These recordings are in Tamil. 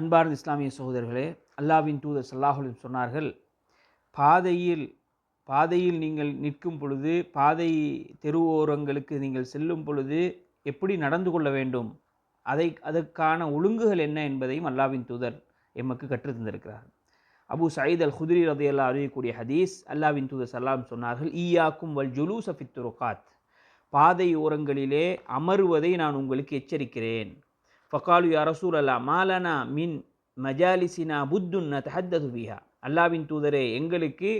அன்பார்ந்த இஸ்லாமிய சகோதரர்களே அல்லாவின் தூதர் சல்லாஹுலிம் சொன்னார்கள் பாதையில் பாதையில் நீங்கள் நிற்கும் பொழுது பாதை தெருவோரங்களுக்கு நீங்கள் செல்லும் பொழுது எப்படி நடந்து கொள்ள வேண்டும்? அதை அதற்கான ஒழுங்குகள் என்ன என்பதையும் அல்லாவின் தூதர் எமக்கு கற்று தந்திருக்கிறார். அபு சயீத் அல் குதிரி ரதையல்லா அறியக்கூடிய ஹதீஸ் அல்லாவின் தூதர் சல்லாம் சொன்னார்கள் ஈயாக்கும் வல் ஜுலூஸ் ஃபித்துருகாத் பாதை ஓரங்களிலே அமருவதை நான் உங்களுக்கு எச்சரிக்கிறேன். ஃபகாலு யா ரசூல் அல்லா மாலனா மின் மஜாலிசினா புத்துன் தஹத்தது பிஹா அல்லாவின் தூதரே எங்களுக்கு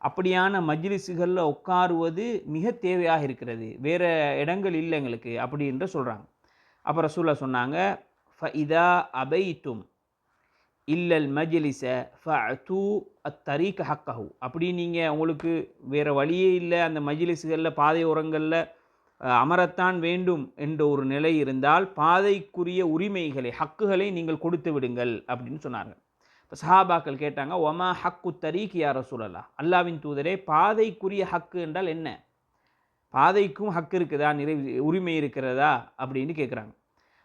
அப்படியான மஜ்லிஸுகளில் உட்காருவது மிக தேவையாக இருக்கிறது. வேறு இடங்கள் இல்லை எங்களுக்கு அப்படி என்று சொல்கிறாங்க அப்போ ரசூல்லா சொன்னாங்க ஃப இதா அபைத்தும் இல்லல் மஜ்லிஸ தூ அத்தரீக் ஹக்கஹு. அப்படி நீங்கள் உங்களுக்கு வேறு வழியே இல்லை அந்த மஜ்லிஸுகளில் பாதை ஓரங்களில் அமரத்தான் வேண்டும் என்ற ஒரு நிலை இருந்தால் பாதைக்குரிய உரிமைகளை ஹக்குகளை நீங்கள் கொடுத்து விடுங்கள் அப்படின்னு சொன்னாங்க இப்போ சஹாபாக்கள் கேட்டாங்க ஒமா ஹக்கு தரீக் யார சூழலா அல்லாவின் தூதரே பாதைக்குரிய ஹக்கு என்றால் என்ன? பாதைக்கும் ஹக்கு இருக்குதா? நிறை உரிமை இருக்கிறதா? அப்படின்னு கேட்குறாங்க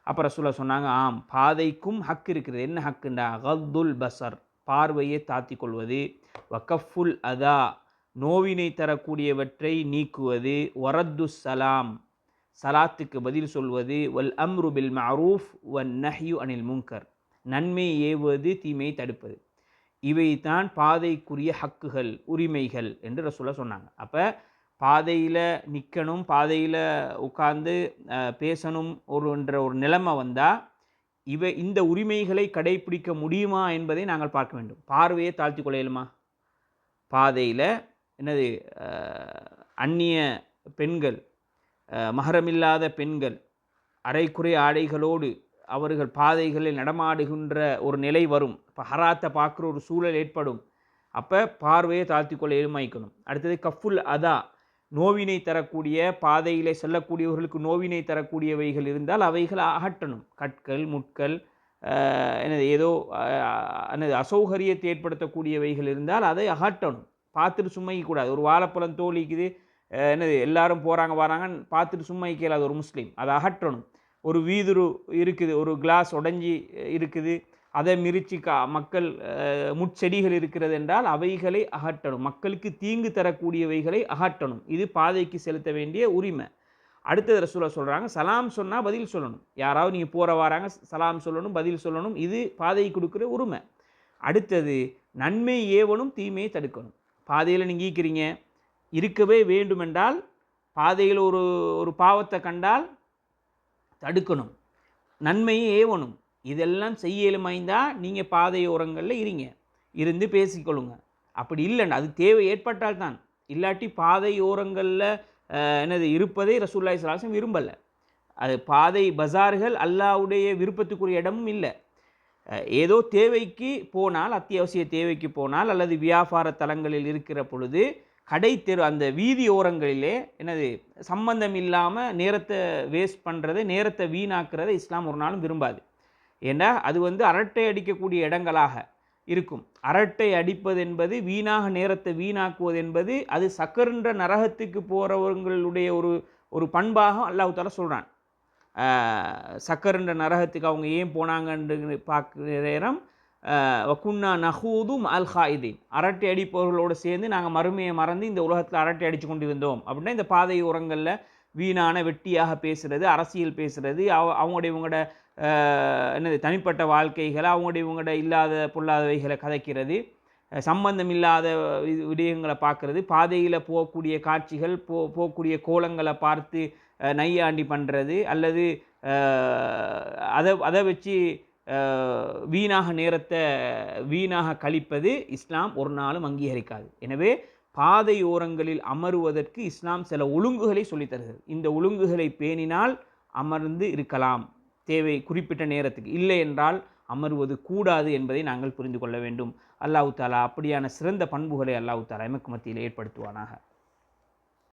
அப்புறம் சொல்ல சொன்னாங்க ஆம் பாதைக்கும் ஹக்கு இருக்கிறது என்ன ஹக்குண்டா? கத்துல் பசர் பார்வையை தாத்தி கொள்வது. வக்கஃபுல் அதா நோவினை தரக்கூடியவற்றை நீக்குவது வரத்து சலாம் சலாத்துக்கு பதில் சொல்வது வல் அம்ரு பில் மரூஃப் வன் நஹ்யு அனில் முங்கர் நன்மை ஏவுவது தீமையை தடுப்பது. இவை தான் பாதைக்குரிய ஹக்குகள் உரிமைகள் என்று ரசூலா சொன்னாங்க. அப்போ பாதையில் நிற்கணும் பாதையில் உட்கார்ந்து பேசணும் ஒரு என்ற ஒரு நிலைமை வந்தால் இவை இந்த உரிமைகளை கடைபிடிக்க முடியுமா என்பதை நாங்கள் பார்க்க வேண்டும். பார்வையை தாழ்த்தி கொள்ளையிலுமா பாதையில் என்னது அந்நிய பெண்கள் மகரமில்லாத பெண்கள் அரைக்குறை ஆடைகளோடு அவர்கள் பாதைகளில் நடமாடுகின்ற ஒரு நிலை வரும். இப்போ ஹராத்தை பார்க்குற ஒரு சூழல் ஏற்படும். அப்போ பார்வையை தாழ்த்தி கொள்ள அடுத்தது கஃபுல் அதா நோவினை தரக்கூடிய பாதையிலே செல்லக்கூடியவர்களுக்கு நோவினை தரக்கூடியவைகள் இருந்தால் அவைகள் அகற்றணும். கற்கள் முட்கள் என்னது ஏதோ என்னது அசௌகரியத்தை ஏற்படுத்தக்கூடியவைகள் இருந்தால் அதை அகற்றணும். பார்த்துட்டு சும்மைக்கூடாது ஒரு வாழைப்பழம் தோழிக்குது என்னது எல்லாரும் போகிறாங்க வராங்கன்னு பார்த்துட்டு சும்மா கேளாது ஒரு முஸ்லீம். அதை அகற்றணும். ஒரு வீதுரு இருக்குது ஒரு கிளாஸ் உடஞ்சி இருக்குது. அதை மிரிச்சு கா மக்கள் முட்செடிகள் இருக்கிறது என்றால் அவைகளை அகற்றணும். மக்களுக்கு தீங்கு தரக்கூடியவைகளை அகற்றணும். இது பாதைக்கு செலுத்த வேண்டிய உரிமை. அடுத்தது ரசூலா சொல்கிறாங்க சலாம் சொன்னால் பதில் சொல்லணும். யாராவது நீங்கள் போகிற வராங்க சலாம் சொல்லணும் பதில் சொல்லணும். இது பாதைக்கு கொடுக்குற உரிமை. அடுத்தது நன்மை ஏவனும் தீமையை தடுக்கணும். பாதையில் நீங்கள் ஈக்கிறீங்க. இருக்கவே வேண்டுமென்றால் பாதையில் ஒரு ஒரு பாவத்தை கண்டால் தடுக்கணும். நன்மையை ஏவணும். இதெல்லாம் செய்ய நீங்கள் பாதை ஓரங்களில் இருங்க. இருந்து பேசிக்கொள்ளுங்க. அப்படி இல்லைன்னா அது தேவை ஏற்பட்டால் தான். இல்லாட்டி பாதையோரங்களில் என்னது இருப்பதை ரசூல்லாய் சலாசம் விரும்பலை. அது பாதை பஜார்கள் அல்லாவுடைய விருப்பத்துக்குரிய இடமும் இல்லை. ஏதோ தேவைக்கு போனால் அத்தியாவசிய தேவைக்கு போனால் அல்லது வியாபார தலங்களில் இருக்கிற பொழுது கடை தெரு அந்த வீதி ஓரங்களிலே என்னது சம்பந்தம் இல்லாமல் நேரத்தை வேஸ்ட் பண்ணுறதை நேரத்தை வீணாக்கிறத இஸ்லாம் ஒரு நாளும் விரும்பாது. ஏன்னா அது வந்து அரட்டை அடிக்கக்கூடிய இடங்களாக இருக்கும். அரட்டை அடிப்பது என்பது வீணாக நேரத்தை வீணாக்குவது என்பது அது சக்கருன்ற நரகத்துக்கு போகிறவங்களுடைய ஒரு ஒரு பண்பாக அல்லாஹ் சொல்கிறான் சக்கரண்ட நரகத்துக்கு அவங்க ஏன் போனாங்கன்று பார்க்குற நேரம் வக்குன்னா நஹூதும் அல் ஹாயிதீன் அரட்டை அடிப்பவர்களோடு சேர்ந்து நாங்கள் மறுமையை மறந்து இந்த உலகத்தில் அரட்டை அடித்து கொண்டு இருந்தோம் அப்படின்னா இந்த பாதை உரங்களில் வீணான வெட்டியாக பேசுகிறது அரசியல் பேசுகிறது அவ அவங்களுடைய இவங்களோட என்னது தனிப்பட்ட வாழ்க்கைகளை அவங்களுடைய இவங்களோட இல்லாத பொல்லாதவைகளை கதைக்கிறது சம்பந்தம் இல்லாத விடயங்களை பார்க்குறது பாதையில் போகக்கூடிய காட்சிகள் போ போகக்கூடிய கோலங்களை பார்த்து நையாண்டி பண்ணுறது அல்லது அதை அதை வச்சு வீணாக நேரத்தை வீணாக கழிப்பது இஸ்லாம் ஒரு நாளும் அங்கீகரிக்காது. எனவே பாதையோரங்களில் அமருவதற்கு இஸ்லாம் சில ஒழுங்குகளை சொல்லித்தருகிறது இந்த ஒழுங்குகளை பேணினால் அமர்ந்து இருக்கலாம். தேவை குறிப்பிட்ட நேரத்துக்கு. இல்லை என்றால் அமர்வது கூடாது என்பதை நாங்கள் புரிந்து கொள்ள வேண்டும். அல்லாஹு தாலா அப்படியான சிறந்த பண்புகளை அல்லாஹு தாலா எமக்கு மத்தியில் ஏற்படுத்துவானாக.